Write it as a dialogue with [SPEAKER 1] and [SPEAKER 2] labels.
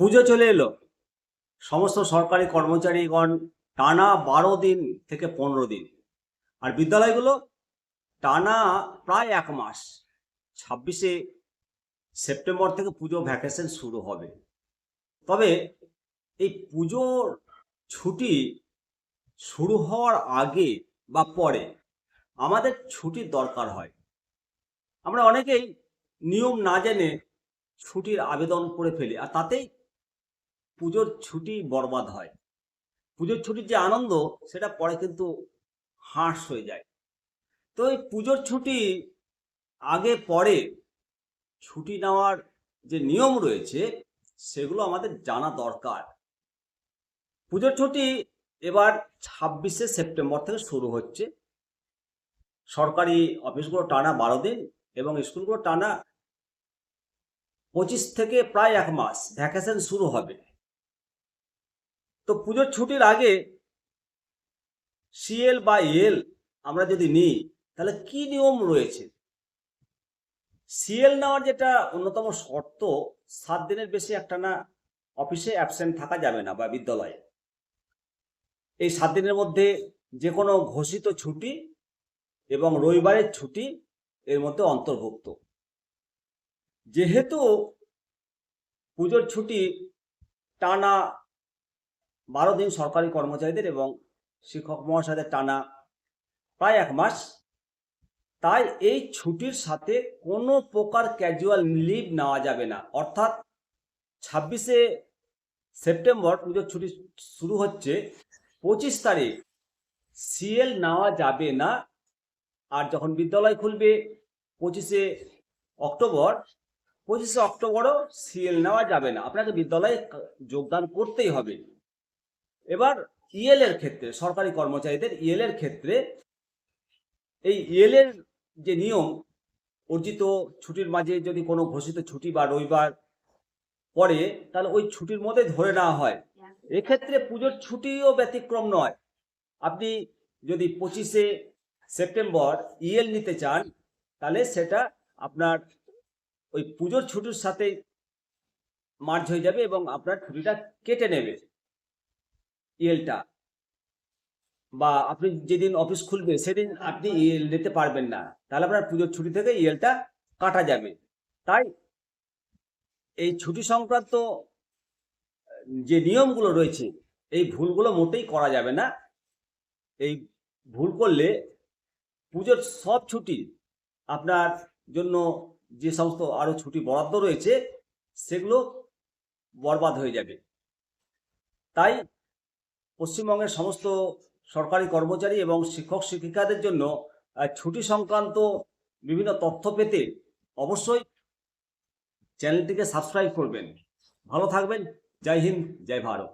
[SPEAKER 1] পুজো চলে এলো। সমস্ত সরকারি কর্মচারীগণ টানা বারো দিন থেকে পনেরো দিন। আর বিদ্যালয়গুলো টানা প্রায় এক মাস। ছাব্বিশে সেপ্টেম্বর থেকে পুজো ভ্যাকেশন শুরু হবে। তবে এই পুজোর ছুটি শুরু হওয়ার আগে বা পরে আমাদের ছুটির দরকার হয়। আমরা অনেকেই নিয়ম না জেনে ছুটির আবেদন করে ফেলি। আর তাতেই পুজোর ছুটি বরবাদ হয়। পুজোর ছুটির যে আনন্দ, সেটা পরে কিন্তু হাঁস হয়ে যায়। তো এই পুজোর ছুটি আগে পরে ছুটি নেওয়ার যে নিয়ম রয়েছে, সেগুলো আমাদের জানা দরকার। পুজোর ছুটি এবার ছাব্বিশে সেপ্টেম্বর থেকে শুরু হচ্ছে। সরকারি অফিসগুলো টানা বারো দিন এবং স্কুলগুলো টানা পঁচিশ থেকে প্রায় এক মাস। ভ্যাকেশন শুরু হবে। তো পুজোর ছুটির আগে সিএল বা এল আমরা যদি নিই, তাহলে কি নিয়ম রয়েছে? সিএল নেওয়ার যেটা অন্যতম শর্ত, সাত দিনের বেশি একটা না অফিসে অ্যাবসেন্ট থাকা যাবে না বা বিদ্যালয়ে। এই সাত দিনের মধ্যে যে কোনো ঘোষিত ছুটি এবং রবিবারের ছুটি এর মধ্যে অন্তর্ভুক্ত। যেহেতু পুজোর ছুটি টানা বারো দিন সরকারি কর্মচারীদের এবং শিক্ষক মহাশয়দের টানা প্রায় এক মাস। তাই এই ছুটির সাথে কোনো প্রকার ক্যাজুয়াল লিভ নেওয়া যাবে না। অর্থাৎ ছাব্বিশে সেপ্টেম্বর পুজোর ছুটি শুরু হচ্ছে, পঁচিশ তারিখ সিএল নেওয়া যাবে না। আর যখন বিদ্যালয় খুলবে পঁচিশে অক্টোবর, পঁচিশে অক্টোবরও সিএল নেওয়া যাবে না। আপনাকে বিদ্যালয়ে যোগদান করতেই হবে। এবার ইএল এর ক্ষেত্রে, সরকারি কর্মচারীদের ইএল এর ক্ষেত্রে এই ইএল এর যে নিয়ম, অর্জিত ছুটির মাঝে যদি কোনো ঘোষিত ছুটি বা রবিবার পরে তাহলে ওই ছুটির মধ্যে ধরে নেওয়া হয়। এক্ষেত্রে পুজোর ছুটিও ব্যতিক্রম নয়। আপনি যদি পঁচিশে সেপ্টেম্বর ইএল নিতে চান, তাহলে সেটা আপনার ওই পুজোর ছুটির সাথে মার্চ হয়ে যাবে এবং আপনার ছুটিটা কেটে নেবে। ইএলটা বা আপনি যেদিন অফিস খুলবে সেদিন আপনি ইএল নিতে পারবেন না। তাহলে আপনার পুজোর ছুটি থেকে ইএলটা কাটা যাবে। তাই এই ছুটি সংক্রান্ত যে নিয়মগুলো রয়েছে, এই ভুলগুলো মোটেই করা যাবে না। এই ভুল করলে পুজোর সব ছুটি আপনার জন্য যে সমস্ত আরও ছুটি বরাদ্দ রয়েছে, সেগুলো বরবাদ হয়ে যাবে। তাই পশ্চিমবঙ্গের সমস্ত সরকারি কর্মচারী এবং শিক্ষক শিক্ষিকাদের জন্য ছুটি সংক্রান্ত বিভিন্ন তথ্য পেতে অবশ্যই চ্যানেলটিকে সাবস্ক্রাইব করবেন। ভালো থাকবেন। জয় হিন্দ, জয় ভারত।